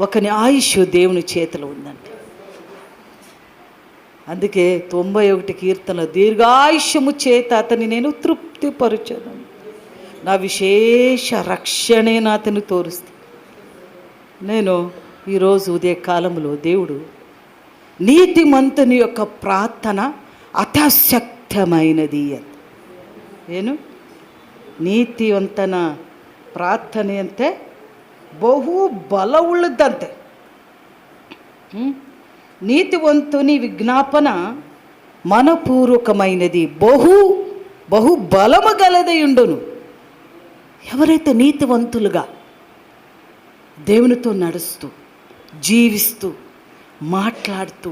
ఒకని ఆయుష్ దేవుని చేతిలో ఉందండి అందుకే తొంభై ఒకటి కీర్తన దీర్ఘాయుష్యము చేత అతని నేను తృప్తిపరచను. నా విశేష రక్షణే నా అతను తోరుస్తా. నేను ఈరోజు ఉదయ కాలంలో దేవుడు నీతిమంతుని యొక్క ప్రార్థన అతశక్తమైనది అని. నేను నీతివంతన ప్రార్థన అంతే ಬಹು ಬಲವುಳ್ಳದಂತೆ హ్మ్? నీతివంతుని విజ్ఞాపన మనపూర్వకమైనది బహు బహు బలము గలదై ఉండును ఎవరైతే నీతివంతులుగా దేవునితో నడుస్తూ జీవిస్తూ మాట్లాడుతూ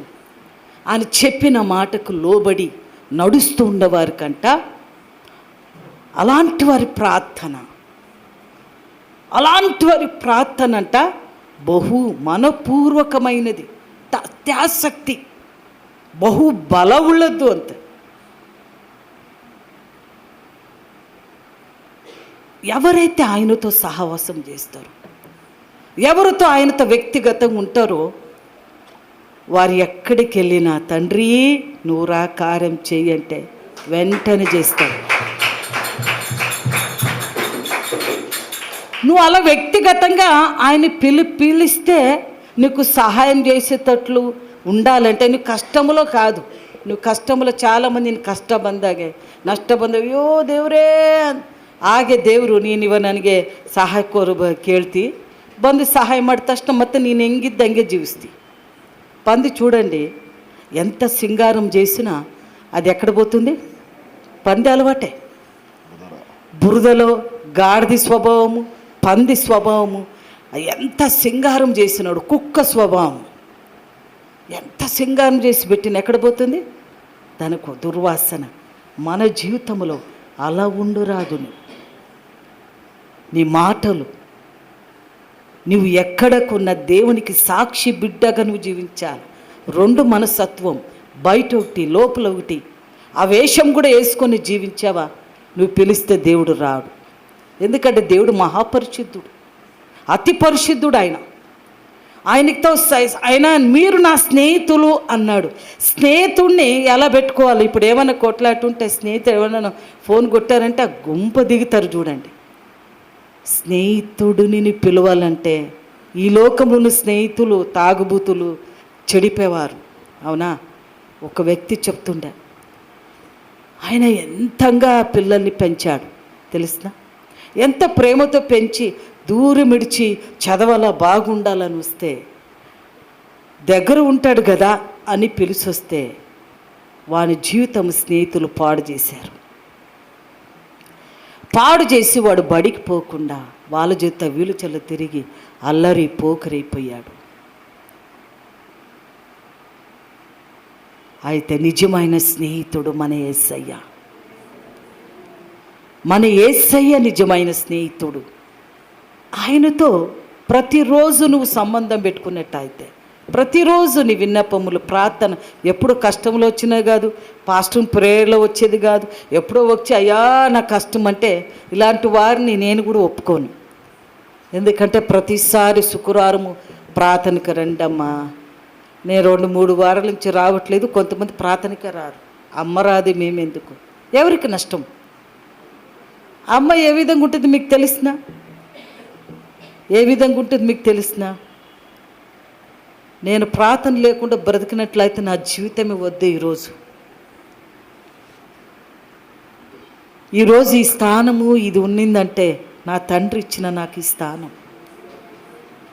ఆయన చెప్పిన మాటకు లోబడి నడుస్తూ ఉండేవారి కంట అలాంటి వారి ప్రార్థన అలాంటి వారి ప్రార్థన అంట బహు మనపూర్వకమైనది అత్యాసక్తి బహు బలవుಳ್ಳదు అంత ఎవరైతే ఆయనతో సహవాసం చేస్తారో ఎవరితో ఆయనతో వ్యక్తిగతంగా ఉంటారో వారు ఎక్కడికి వెళ్ళినా తండ్రి నువ్వు రా కార్యం వెంటనే చేస్తారు. నువ్వు అలా వ్యక్తిగతంగా ఆయన పిలి పిలిస్తే నీకు సహాయం చేసేటట్లు ఉండాలంటే నీకు కష్టములో కాదు. నువ్వు కష్టములో చాలామంది నేను కష్టబందాగే ನಷ್ಟಬಂದವ್ಯೋ దేవురే ఆగే దేవురు నేను ఇవ్వ ననిగే సహాయ కోరు కేళ్తి ಬಂದು సహాయం మాట తష్టం మొత్తం నేను ಹೆಂಗಿದ್ದ ಹಂಗೆ జీవిస్తి. పంది చూడండి ఎంత సింగారం చేసినా అది ఎక్కడ పోతుంది? పంది అలవాటే. బురదలో గాడిది స్వభావము పంది స్వభావము. ఎంత సింగారం చేసినాడు కుక్క స్వభావం. ఎంత సింగారం చేసి పెట్టిన ఎక్కడ పోతుంది? దానికి దుర్వాసన. మన జీవితంలో అలా ఉండురాదు నీ మాటలు. నువ్వు ఎక్కడకున్న దేవునికి సాక్షి బిడ్డగా నువ్వు జీవించాలి. రెండు మనసత్వం బయట ఒకటి లోపల ఒకటి. ఆ వేషం కూడా వేసుకొని జీవించావా? నువ్వు పిలిస్తే దేవుడు రాడు. ఎందుకంటే దేవుడు మహాపరిశుద్ధుడు. అతి పరిశుద్ధుడు ఆయన. ఆయనతో ఆయన మీరు నా స్నేహితులు అన్నాడు. స్నేహితుడిని ఎలా పెట్టుకోవాలి? ఇప్పుడు ఏమైనా కొట్లాటుంటే స్నేహితుడు ఏమైనా ఫోన్ కొట్టారంటే ఆ గుంప దిగుతారు చూడండి. స్నేహితుడిని పిలవాలంటే ఈ లోకంలోని స్నేహితులు తాగుబూతులు చెడిపేవారు. అవునా? ఒక వ్యక్తి చెప్తుండే. ఆయన ఎంతంగా పిల్లల్ని పెంచాడు. తెలుసునా? ఎంత ప్రేమతో పెంచి దూరమిడిచి చదవాలా బాగుండాలని వస్తే దగ్గర ఉంటాడు కదా అని పిలిచొస్తే వాని జీవితం స్నేహితులు పాడు చేశారు. పాడు చేసి వాడు బడికి పోకుండా వాళ్ళ చేత వీలు తిరిగి అల్లరి పోకరైపోయాడు. అయితే నిజమైన స్నేహితుడు మన ఏసయ్య. మన ఏసయ్య నిజమైన స్నేహితుడు. ఆయనతో ప్రతిరోజు నువ్వు సంబంధం పెట్టుకున్నట్టయితే ప్రతిరోజు నీ విన్నపములు ప్రార్థన ఎప్పుడు కష్టంలో వచ్చినా కాదు పాస్టర్ ప్రేయర్లో వచ్చేది కాదు ఎప్పుడో వచ్చి అయ్యా నా కష్టం అంటే ఇలాంటి వారిని నేను కూడా ఒప్పుకోను. ఎందుకంటే ప్రతిసారి శుక్రవారము ప్రార్థనకు రండమ్మా. నేను రెండు మూడు వారాల నుంచి రావట్లేదు కొంతమంది ప్రార్థనకే రారు. అమ్మ రాది మేమెందుకు? ఎవరికి నష్టం? అమ్మ ఏ విధంగా ఉంటుంది మీకు తెలిసిన? ఏ విధంగా ఉంటుంది మీకు తెలిసిన? నేను ప్రార్థన లేకుండా బ్రతికినట్లయితే నా జీవితమే వద్దు ఈరోజు. ఈరోజు ఈ స్థానము ఇది ఉన్నిందంటే నా తండ్రి ఇచ్చిన నాకు ఈ స్థానం.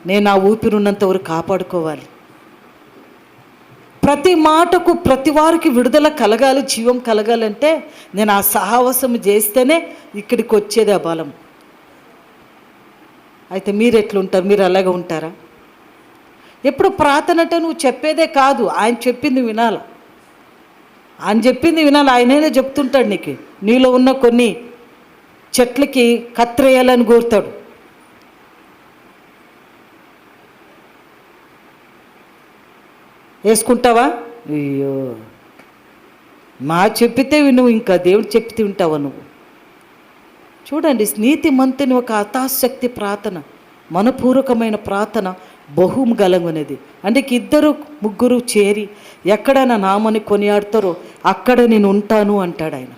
నేను ఆ ఊపిరి ఉన్నంత వరకు కాపాడుకోవాలి. ప్రతి మాటకు ప్రతి వారికి విడుదల కలగాలి జీవం కలగాలంటే నేను ఆ సాహసం చేస్తేనే ఇక్కడికి వచ్చేది ఆ బలం. అయితే మీరు ఎట్లుంటారు? మీరు అలాగే ఉంటారా? ఎప్పుడు ప్రార్థనట నువ్వు చెప్పేదే కాదు. ఆయన చెప్పింది వినాలి. ఆయన చెప్పింది వినాలి. ఆయనైనా చెప్తుంటాడు నీకు. నీలో ఉన్న కొన్ని చెట్లకి కత్తిరేయాలని కోరుతాడు. వేసుకుంటావా? అయ్యో. మా చెప్పితే నువ్వు ఇంకా దేవుడు చెప్తే ఉంటావా నువ్వు? చూడండి నీతి మంతుని ఒక అతాశక్తి ప్రార్థన మనపూర్వకమైన ప్రార్థన బహుం గలంగునేది. అంటే ఇద్దరు ముగ్గురు చేరి ఎక్కడ నా నామని కొనియాడతారో అక్కడ నేను ఉంటాను అంటాడు ఆయన.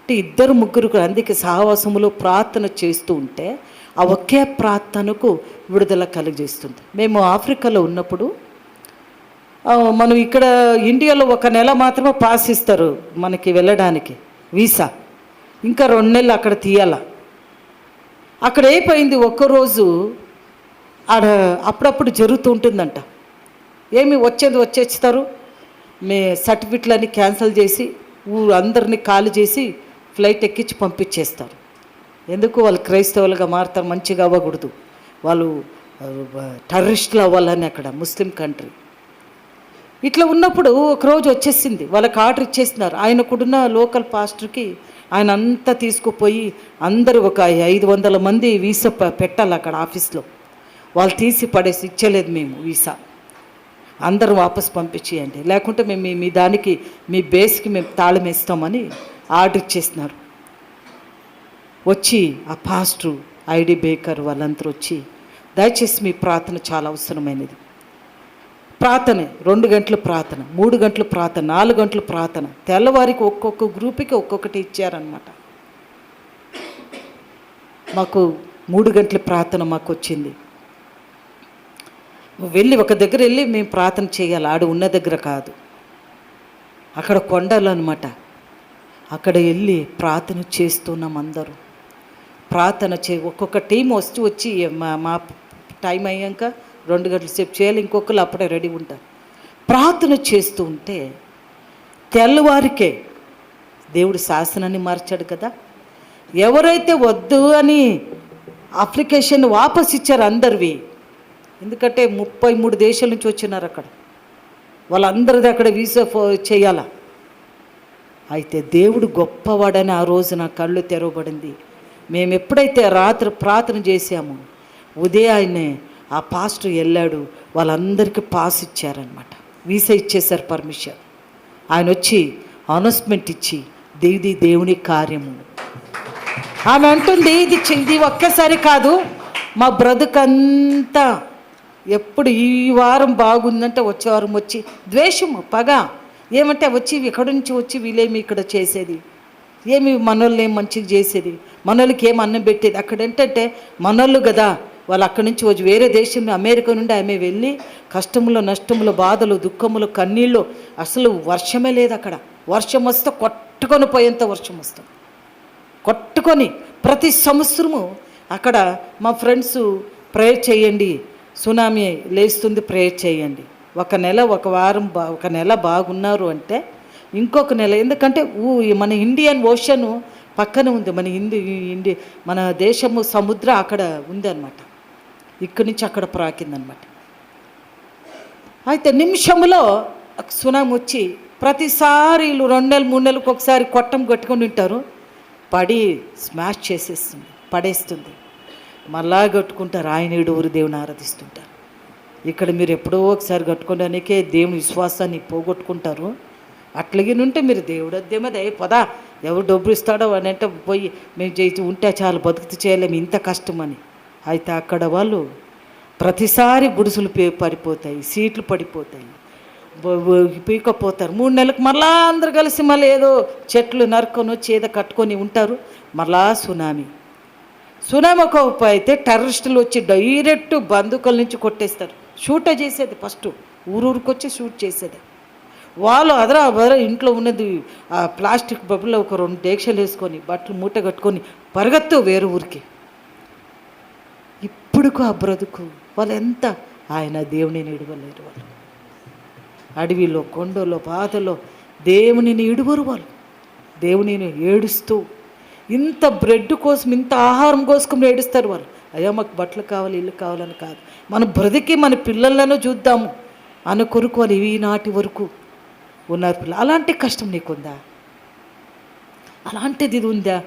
అంటే ఇద్దరు ముగ్గురు అందుకే సహవాసములో ప్రార్థన చేస్తూ ఉంటే ఆ ఒకే ప్రార్థనకు విడుదల కలిగజేస్తుంది. మేము ఆఫ్రికాలో ఉన్నప్పుడు మనం ఇక్కడ ఇండియాలో ఒక నెల మాత్రమే పాస్ ఇస్తారు మనకి వెళ్ళడానికి వీసా. ఇంకా రెండు నెలలు అక్కడ తీయాల? అక్కడ అయిపోయింది ఒక్కరోజు ఆడ అప్పుడప్పుడు జరుగుతూ ఉంటుందంట. ఏమి వచ్చేది వచ్చేస్తారు? మీ సర్టిఫికెట్లన్నీ క్యాన్సిల్ చేసి ఊరు అందరినీ ఖాళీ చేసి ఫ్లైట్ ఎక్కించి పంపించేస్తారు. ఎందుకు? వాళ్ళు క్రైస్తవులుగా మారుతారు మంచిగా అవ్వకూడదు. వాళ్ళు టెర్రరిస్టులు అవ్వాలని అక్కడ ముస్లిం కంట్రీ. ఇట్లా ఉన్నప్పుడు ఒకరోజు వచ్చేసింది. వాళ్ళకి ఆర్డర్ ఇచ్చేసినారు. ఆయనకుడున్న లోకల్ పాస్టర్కి ఆయన అంతా తీసుకుపోయి అందరూ ఒక ఐదు వందల మంది వీసా పెట్టాలి అక్కడ ఆఫీస్లో. వాళ్ళు తీసి పడేసి ఇచ్చలేదు మేము వీసా. అందరూ వాపస్ పంపించేయండి. లేకుంటే మేము మీ- మీ దానికి మీ బేస్కి మేము తాళం వేస్తామని ఆర్డర్ ఇచ్చేసినారు. వచ్చి ఆ పాస్టర్ ఐడి బేకర్ వాళ్ళందరూ వచ్చి దయచేసి మీ ప్రార్థన చాలా అవసరమైనది. ప్రార్థన. రెండు గంటల ప్రార్థన మూడు గంటలు ప్రార్థన నాలుగు గంటల ప్రార్థన. తెల్లవారికి ఒక్కొక్క గ్రూప్కి ఒక్కొక్కటి ఇచ్చారనమాట మాకు మూడు గంటల ప్రార్థన మాకు వచ్చింది. వెళ్ళి ఒక దగ్గర వెళ్ళి మేము ప్రార్థన చేయాలి. ఆడు ఉన్న దగ్గర కాదు. అక్కడ కొండలు అనమాట అక్కడ వెళ్ళి ప్రార్థన చేస్తున్నాం అందరూ. ప్రార్థన చే ఒక్కొక్క టీం వచ్చి వచ్చి మా మా టైం అయ్యాక రెండు గంటల సేపు చేయాలి ఇంకొకరు అప్పుడే రెడీ ఉంటారు. ప్రార్థన చేస్తూ ఉంటే తెల్లవారికే దేవుడు శాసనాన్ని మార్చాడు కదా. ఎవరైతే వద్దు అని అప్లికేషన్ వాపస్ ఇచ్చారు అందరివి ఎందుకంటే ముప్పై మూడు దేశాల నుంచి వచ్చినారు అక్కడ. వాళ్ళందరిది అక్కడ వీసా ఫో- చేయాల? అయితే దేవుడు గొప్పవాడని ఆ రోజు నా కళ్ళు తెరవబడింది. మేము ఎప్పుడైతే రాత్రి ప్రార్థన చేశామో ఉదయాన్నే ఆ పాస్టర్ వెళ్ళాడు వాళ్ళందరికీ పాస్ ఇచ్చారనమాట వీసా ఇచ్చేశారు పర్మిషన్. ఆయన వచ్చి అనౌన్స్మెంట్ ఇచ్చి దేవిది దేవుని కార్యము. ఆమె అంటుంది ఇది చి- ఇది ఒక్కసారి కాదు మా బ్రతుకంతా ఎప్పుడు ఈ వారం బాగుందంటే వచ్చే వారం వచ్చి ద్వేషము పగ. ఏమంటే వచ్చి ఇక్కడ నుంచి వచ్చి వీళ్ళేమి ఇక్కడ చేసేది? ఏమి మనోళ్ళు ఏం మంచిగా చేసేది? మనోళ్ళకి ఏం అన్నం పెట్టేది? అక్కడ ఏంటంటే మనోళ్ళు కదా వాళ్ళు అక్కడి నుంచి వచ్చి వేరే దేశం అమెరికా నుండి ఆమె వెళ్ళి కష్టములు నష్టములు బాధలు దుఃఖములు కన్నీళ్ళు అసలు వర్షమే లేదు అక్కడ. వర్షం వస్తే కొట్టుకొని పోయేంత వర్షం వస్తుంది. కొట్టుకొని ప్రతి సంవత్సరము అక్కడ మా ఫ్రెండ్స్ ప్రేయర్ చేయండి సునామీ లేస్తుంది ప్రేయర్ చేయండి. ఒక నెల ఒక వారం బా ఒక నెల బాగున్నారు అంటే ఇంకొక నెల ఎందుకంటే ఊ మన ఇండియన్ ఓషన్ పక్కన ఉంది మన హిందీ ఇండి మన దేశము సముద్ర అక్కడ ఉంది ఇక్కడి నుంచి అక్కడ ప్రాకిందనమాట. అయితే నిమిషంలో సునామీ వచ్చి ప్రతిసారి వీళ్ళు రెండు నెలలు మూడు నెలలకు ఒకసారి కొట్టం కొట్టుకొని ఉంటారు పడి స్మాష్ చేసేస్తుంది పడేస్తుంది. మళ్ళా కట్టుకుంటారు ఆయన ఏడుగురు దేవుని ఆరాధిస్తుంటారు. ఇక్కడ మీరు ఎప్పుడో ఒకసారి కట్టుకోవడానికే దేవుని విశ్వాసాన్ని పోగొట్టుకుంటారు. అట్లాగే ఉంటే మీరు దేవుడు అదేమది పదా ఎవరు డబ్బులు ఇస్తాడో అని అంటే పోయి మేము చేసి ఉంటే చాలు బతుకుతూ చేయలేము ఇంత కష్టమని అయితే అక్కడ వాళ్ళు ప్రతిసారి గుడిసెలు పే- పడిపోతాయి సీట్లు పడిపోతాయి. పీకపోతారు. మూడు నెలలకు మళ్ళా అందరు కలిసి మళ్ళీ ఏదో చెట్లు నరుకొని వచ్చి ఏదో కట్టుకొని ఉంటారు. మళ్ళా సునామీ. సునామీ ఒక అయితే టెర్రరిస్టులు వచ్చి డైరెక్ట్ బందుకల నుంచి కొట్టేస్తారు. షూట చేసేది ఫస్ట్. ఊరూరికి వచ్చి షూట్ చేసేది. వాళ్ళు అదరా అదరా ఇంట్లో ఉన్నది ఆ ప్లాస్టిక్ బబ్బులో ఒక రెండు డేక్షలు వేసుకొని బట్టలు మూట కట్టుకొని పరిగెత్తు వేరే ఊరికి. ఇప్పుడుకు ఆ బ్రతుకు. వాళ్ళు ఎంత ఆయన దేవుని ఇడవలేరు వాళ్ళు. అడవిలో కొండలో పాతలో దేవునిని ఇడువరు వాళ్ళు. దేవునిని ఏడుస్తూ ఇంత బ్రెడ్ కోసం ఇంత ఆహారం కోసం ఏడుస్తారు వాళ్ళు. అయ్యా మాకు బట్టలు కావాలి ఇల్లు కావాలని కాదు. మన బ్రతికి మన పిల్లలను చూద్దాము అన్న కొరకు వాళ్ళు ఈనాటి వరకు ఉన్నారు పిల్లలు అలాంటి కష్టం నీకుందా? అలాంటిది ఇది ఉందా?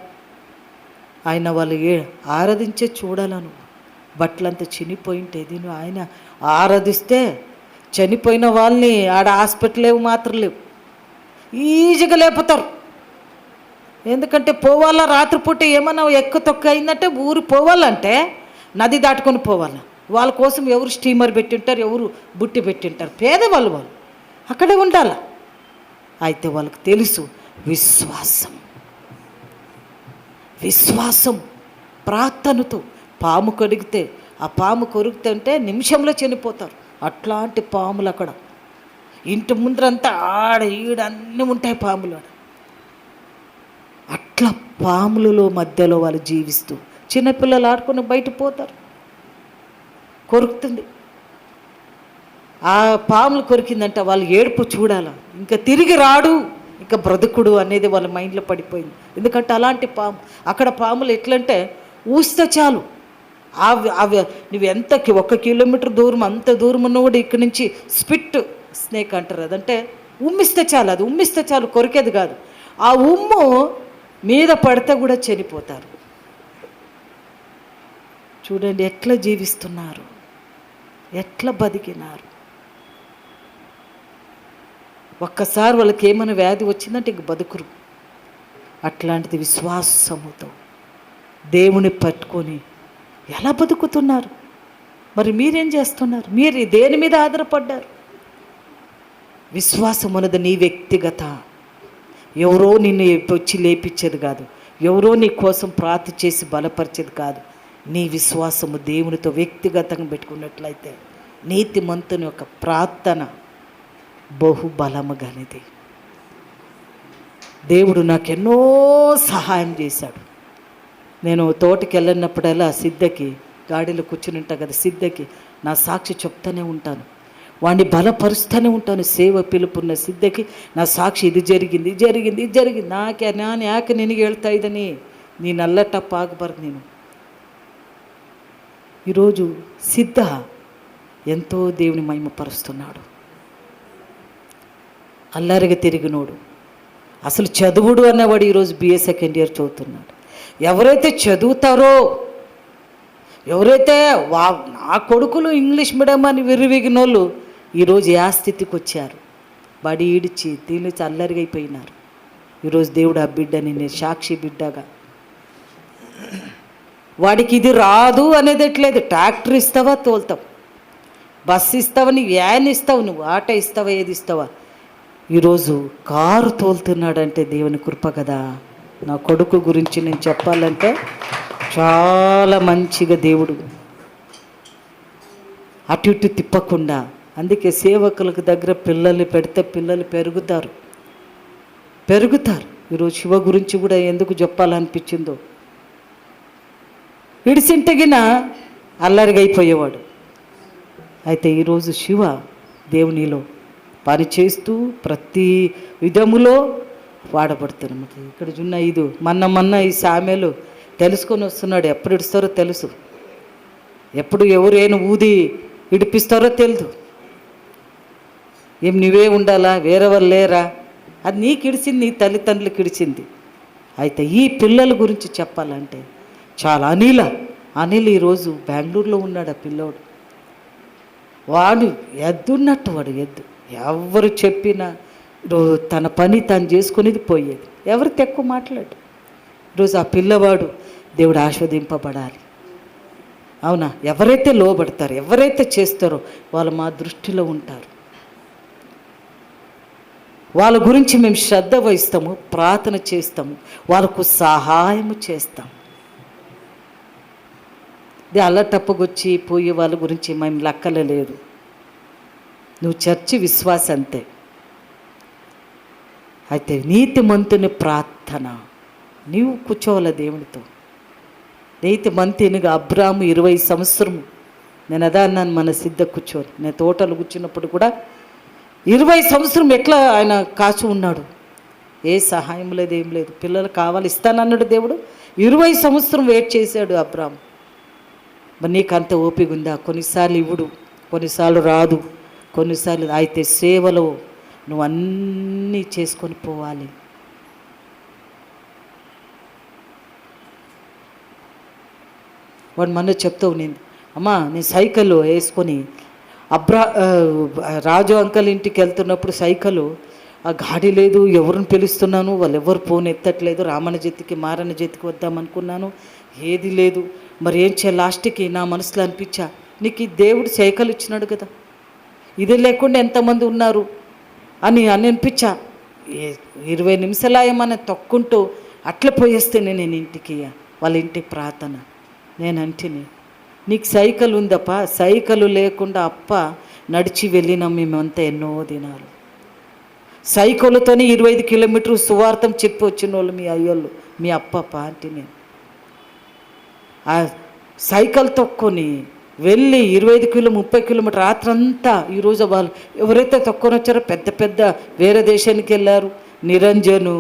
ఆయన వాళ్ళు ఏ ఆరాధించే చూడాలను. బట్టలంతా చినిపోయింటే దీని ఆయన ఆరాధిస్తే చనిపోయిన వాళ్ళని ఆడ హాస్పిటల్ లేవు మాత్రం లేవు. ఈజీగా లేపుతారు. ఎందుకంటే పోవాలా? రాత్రిపూట ఏమన్నా ఎక్కువ తొక్క అయిందంటే ఊరు పోవాలంటే నది దాటుకొని పోవాలా? వాళ్ళ కోసం ఎవరు స్టీమర్ పెట్టింటారు? ఎవరు బుట్టి పెట్టింటారు? పేదవాళ్ళు వాళ్ళు అక్కడే ఉండాల? అయితే వాళ్ళకి తెలుసు విశ్వాసం. విశ్వాసం ప్రార్థనతో పాము కొరికితే ఆ పాము కొరుకుతుంటే నిమిషంలో చనిపోతారు. అట్లాంటి పాములు అక్కడ. ఇంటి ముందరంతా ఆడ ఈడ అన్నీ ఉంటాయి పాములు ఆడ. అట్లా పాములలో మధ్యలో వాళ్ళు జీవిస్తూ చిన్నపిల్లలు ఆడుకుని బయట పోతారు. కొరుకుతుంది. ఆ పాములు కొరికిందంట వాళ్ళు ఏడుపు చూడాల? ఇంకా తిరిగి రాడు ఇంకా బ్రతుకుడు అనేది వాళ్ళ మైండ్లో పడిపోయింది. ఎందుకంటే అలాంటి పాము అక్కడ పాములు ఎట్లంటే ఊస్తే చాలు. అవి అవి నువ్వు ఎంత ఒక కిలోమీటర్ దూరం అంత దూరం ఉన్న కూడా ఇక్కడి నుంచి స్పిట్ స్నేక్ అంటారు. అదంటే ఉమ్మిస్తే చాలు అది ఉమ్మిస్తే చాలు కొరికేది కాదు. ఆ ఉమ్ము మీద పడితే కూడా చనిపోతారు. చూడండి ఎట్లా జీవిస్తున్నారు. ఎట్లా బతికినారు. ఒక్కసారి వాళ్ళకి ఏమైనా వ్యాధి వచ్చిందంటే ఇంక బతుకురు. అట్లాంటిది విశ్వాసముతో దేవుని పట్టుకొని ఎలా బతుకుతున్నారు? మరి మీరేం చేస్తున్నారు? మీరు దేని మీద ఆధారపడ్డారు? విశ్వాసం అన్నది నీ వ్యక్తిగత. ఎవరో నిన్ను వచ్చి లేపించేది కాదు. ఎవరో నీ కోసం ప్రార్థి చేసి బలపరిచేది కాదు. నీ విశ్వాసము దేవునితో వ్యక్తిగతంగా పెట్టుకున్నట్లయితే నీతిమంతుని యొక్క ప్రార్థన బహుబలము గనిది దేవుడు ఎన్నో సహాయం చేశాడు. నేను తోటకి వెళ్ళినప్పుడల్లా సిద్ధకి గాడిలో కూర్చుని ఉంటా కదా సిద్ధకి నా సాక్షి చెప్తానే ఉంటాను వాడిని బలపరుస్తూనే ఉంటాను సేవ పిలుపున్న సిద్ధకి నా సాక్షి ఇది జరిగింది ఇది జరిగింది ఇది జరిగింది నాకే ನಾನು ಯಾಕೆ ನಿನಗೆ ಹೇಳ್ತಾ ಇದ್ದೀನಿ ನೀನಲ್ಲ ಟಪ್ ಆಗಬಾರ್ದು ನೀನು ఈరోజు సిద్ధ ఎంతో దేవుని మహిమపరుస్తున్నాడు అల్లరిగా తిరిగినోడు అసలు చదువుడు అన్నవాడు ఈరోజు బిఏ సెకండ్ ఇయర్ చదువుతున్నాడు ఎవరైతే చదువుతారో ఎవరైతే వా నా కొడుకులు ఇంగ్లీష్ మీడియం అని విర్రవిగిన వాళ్ళు ఈరోజు ఏ స్థితికి వచ్చారు బడి ఈడిచి దీని చల్లరిగైపోయినారు. అయిపోయినారు ఈరోజు దేవుడు ఆ బిడ్డని నేను సాక్షి బిడ్డగా. వాడికి ఇది రాదు అనేది ఎట్లేదు? ట్రాక్టర్ ఇస్తావా తోలుతావు? బస్సు ఇస్తావా నీ వ్యాన్ ఇస్తావు నువ్వు ఆటో ఇస్తావా ఏది ఇస్తావా? ఈరోజు కారు తోలుతున్నాడంటే దేవుని కృప కదా. నా కొడుకు గురించి నేను చెప్పాలంటే చాలా మంచిగా దేవుడు అటు ఇటు తిప్పకుండా అందుకే సేవకులకు దగ్గర పిల్లల్ని పెడితే పిల్లలు పెరుగుతారు. పెరుగుతారు. ఈరోజు శివ గురించి కూడా ఎందుకు చెప్పాలనిపించిందో. విడిసింటగిన అల్లరిగా అయిపోయేవాడు అయితే ఈరోజు శివ దేవునిలో పని చేస్తూ ప్రతి విధములో వాడబడుతున్నమాట ఇక్కడ జున్న ఇది మొన్న మొన్న ఈ సామెలు తెలుసుకొని వస్తున్నాడు. ఎప్పుడు ఇడుస్తారో తెలుసు. ఎప్పుడు ఎవరేను ఊది ఇడిపిస్తారో తెలుసు ఏం నువ్వే ఉండాలా? వేరే వాళ్ళు లేరా? అది నీకు ఇడిచింది నీ తల్లిదండ్రులకు ఇడిచింది అయితే ఈ పిల్లల గురించి చెప్పాలంటే చాలా అనిల. అనిల్ ఈరోజు బెంగళూరులో ఉన్నాడు ఆ పిల్లోడు. వాడు ఎద్దున్నట్టు వాడు ఎద్దు. ఎవరు చెప్పినా తన పని తను చేసుకునేది పోయేది. ఎవరు తక్కువ మాట్లాడు. ఈరోజు ఆ పిల్లవాడు దేవుడు ఆస్వాదింపబడాలి. అవునా? ఎవరైతే లోబడతారో ఎవరైతే చేస్తారో వాళ్ళు మా దృష్టిలో ఉంటారు. వాళ్ళ గురించి మేము శ్రద్ధ వహిస్తాము ప్రార్థన చేస్తాము వాళ్ళకు సహాయము చేస్తాం ఇది అల్లటప్పగొచ్చి పోయే వాళ్ళ గురించి మేము లెక్కలే లేదు నువ్వు చర్చి విశ్వాస అంతే అయితే నీతిమంతుని ప్రార్థన. నీవు కూర్చోవాలి దేవునితో? నీతిమంతునిగా అబ్రాము ఇరవై సంవత్సరము నేను అదా అన్నాను మన సిద్ధ కూర్చోని. నేను తోటలు కూర్చున్నప్పుడు కూడా ఇరవై సంవత్సరం ఎట్లా ఆయన కాచి ఉన్నాడు? ఏ సహాయం లేదు ఏం లేదు. పిల్లలు కావాలి ఇస్తానన్నాడు దేవుడు. ఇరవై సంవత్సరం వెయిట్ చేశాడు అబ్రామ్. మరి నీకు అంత ఓపిక ఉందా? కొన్నిసార్లు ఇవ్వడు కొన్నిసార్లు రాదు. కొన్నిసార్లు అయితే సేవలో నువ్వు అన్నీ చేసుకొని పోవాలి. వాడు మన చెప్తూ ఉన్నింది అమ్మా నేను సైకిల్ వేసుకొని అబ్రా రాజు అంకల్ ఇంటికి వెళ్తున్నప్పుడు సైకిల్ ఆ గాడి లేదు ఎవరిని పిలుస్తున్నాను వాళ్ళు ఎవరు ఫోన్ ఎత్తట్లేదు రామణ జతికి మారణ జతికి వద్దామనుకున్నాను ఏది లేదు. మరి ఏం చేయాలి? లాస్ట్కి నా మనసులో అనిపించా నీకు దేవుడు సైకిల్ ఇచ్చినాడు కదా. ఇది లేకుండా ఎంతమంది ఉన్నారు? అని అని అనిపించా ఇరవై నిమిషాలు ఏమైనా తొక్కుంటూ అట్లా పోయేస్తేనే నేను ఇంటికి వాళ్ళ ఇంటి ప్రార్థన. నేను అంటిని నీకు సైకిల్ ఉందప్ప సైకిల్ లేకుండా అప్ప నడిచి వెళ్ళినాం మేమంతా ఎన్నో దినాలు. సైకిల్తోనే ఇరవై ఐదు కిలోమీటర్లు సువార్థం చెప్పి వచ్చిన వాళ్ళు మీ అయ్యోళ్ళు మీ అప్ప ఆంటీ నేను. ఆ సైకిల్ తొక్కుని వెళ్ళి ఇరవై ఐదు కిలో ముప్పై కిలోమీటర్ రాత్రంతా ఈరోజు వాళ్ళు ఎవరైతే తక్కువ వచ్చారో పెద్ద పెద్ద వేరే దేశానికి వెళ్ళారు. నిరంజను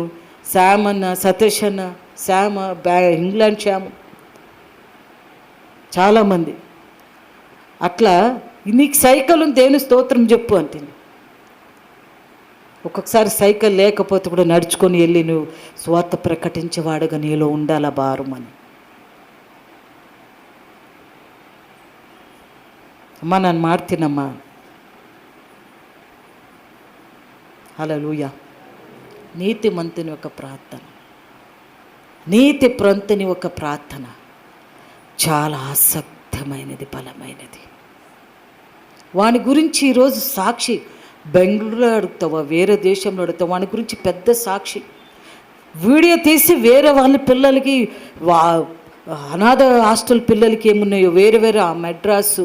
శ్యామన్న సతీష్ అన్న శ్యామ బ్యా ఇంగ్లాండ్ శ్యామ. చాలామంది. అట్లా నీకు సైకిల్ ఉంది దేని స్తోత్రం చెప్పు అంటే ఒక్కొక్కసారి సైకిల్ లేకపోతే కూడా నడుచుకొని వెళ్ళి నువ్వు స్వార్థ ప్రకటించేవాడుగా నీలో ఉండాలా అని అమ్మ ನಾನು ಮಾಡ್ತೀನಮ್ಮ హలలుయ నీతిమంతుని ఒక ప్రార్థన నీతి ప్రంతుని ఒక ప్రార్థన చాలా ఆసక్తమైనది బలమైనది వాని గురించి ఈరోజు సాక్షి బెంగళూరులో అడుగుతావా వేరే దేశంలో అడుగుతావా వాని గురించి పెద్ద సాక్షి వీడియో తీసి వేరే వాళ్ళ పిల్లలకి వా అనాథ హాస్టల్ పిల్లలకి ఏమున్నాయో వేరే వేరే ఆ మెడ్రాసు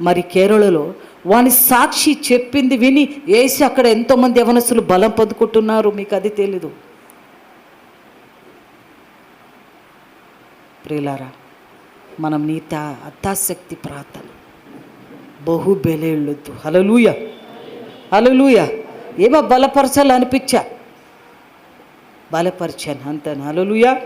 మరి కేరళలో వాని సాక్షి చెప్పింది విని వేసి అక్కడ ఎంతోమంది యవనస్తులు బలం పొందుకుంటున్నారు మీకు అది తెలీదు. ప్రియులారా మనం నీత అత్తాశక్తి ప్రార్థన. బహు బెలేళ్ళొద్దు. హలలుయ హలలుయ ఏమో బలపరచాలనిపించా. బలపరిచాను. అంతను? హలలుయా